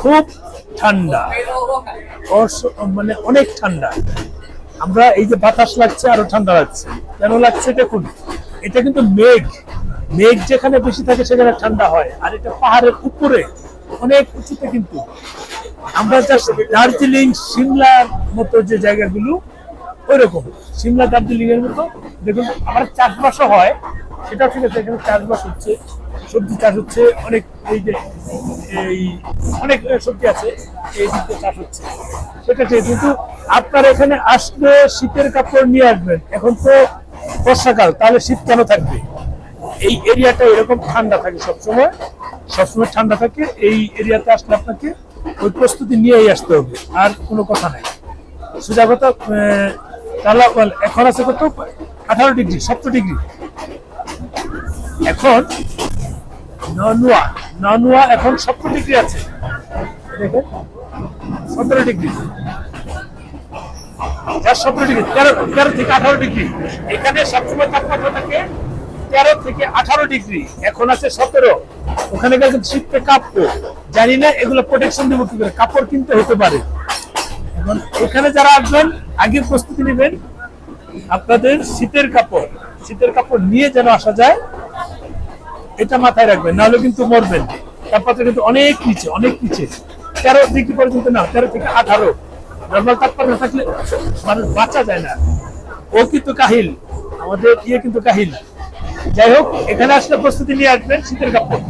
খুব ঠান্ডা। মানে অনেক ঠান্ডা। আমরা এই যে বাতাস লাগছে, আরও ঠান্ডা লাগছে। কেন লাগছে দেখুন এটা কিন্তু মেঘ। মেঘ যেখানে বেশি থাকে, সেখানে ঠান্ডা হয়। আর এটা পাহাড়ের উপরে, অনেক উঁচুতে কিন্তু। আমরা জাস্ট দার্জিলিং, সিমলার মতো যে জায়গাগুলো, ওইরকম। সিমলা, দার্জিলিং এর মতো। দেখুন, আমার চাষবাসও হয়। সেটা ঠিক আছে, এখানে চাষবাস হচ্ছে। সবজি চাষ হচ্ছে, অনেক এই যে, এই অনেক সবজি আছে, এই দিক চাষ হচ্ছে। ঠিক, কিন্তু আপনার এখানে আসলে শীতের কাপড় নিয়ে আসবেন। এখন তো বর্ষাকাল, তাহলে শীত কেন থাকবে? এই এরিয়াটা এরকম ঠান্ডা থাকে সবসময় সবসময় ঠান্ডা থাকে, এই এরিয়াতে আসলে আপনাকে ওই প্রস্তুতি নিয়েই আসতে হবে, আর কোনো কথা নাই। সোজা কথা তাহলে এখন আছে কত? আঠারো ডিগ্রি সত্তর ডিগ্রি। এখন ননুয়া ননুয়া এখন সতেরো ডিগ্রি আছে। দেখেন, সতেরো ডিগ্রি। যার সতেরো ডিগ্রি, তেরো তেরো থেকে আঠারো ডিগ্রি। এখানে সবসময় তাপমাত্রা থাকে তেরো থেকে আঠারো ডিগ্রি। এখন আছে সতেরো। ওখানে কিন্তু শীতকে কাঁপবো জানি না, এগুলো প্রোটেকশন দেবো কি করে? কাপড় কিনতে হতে পারে। এখন এখানে যারা আসবেন, আগে প্রস্তুতি নেবেন আপনাদের শীতের কাপড়। শীতের কাপড় নিয়ে যেন আসা যায় এটা মাথায় রাখবেন, নাহলে কিন্তু মরবেন। তাপমাত্রা কিন্তু অনেক নিচে অনেক নিচে। তেরো ডিগ্রি পর্যন্ত না, তেরো থেকে আঠারো। নর্মাল তাপমাত্রা থাকলে মানুষ বাঁচা যায় না। ও কিন্তু কাহিল, আমাদের ইয়ে কিন্তু কাহিল। যাই হোক, এখানে আসলে প্রস্তুতি নিয়ে আসবেন শীতের কাপড়।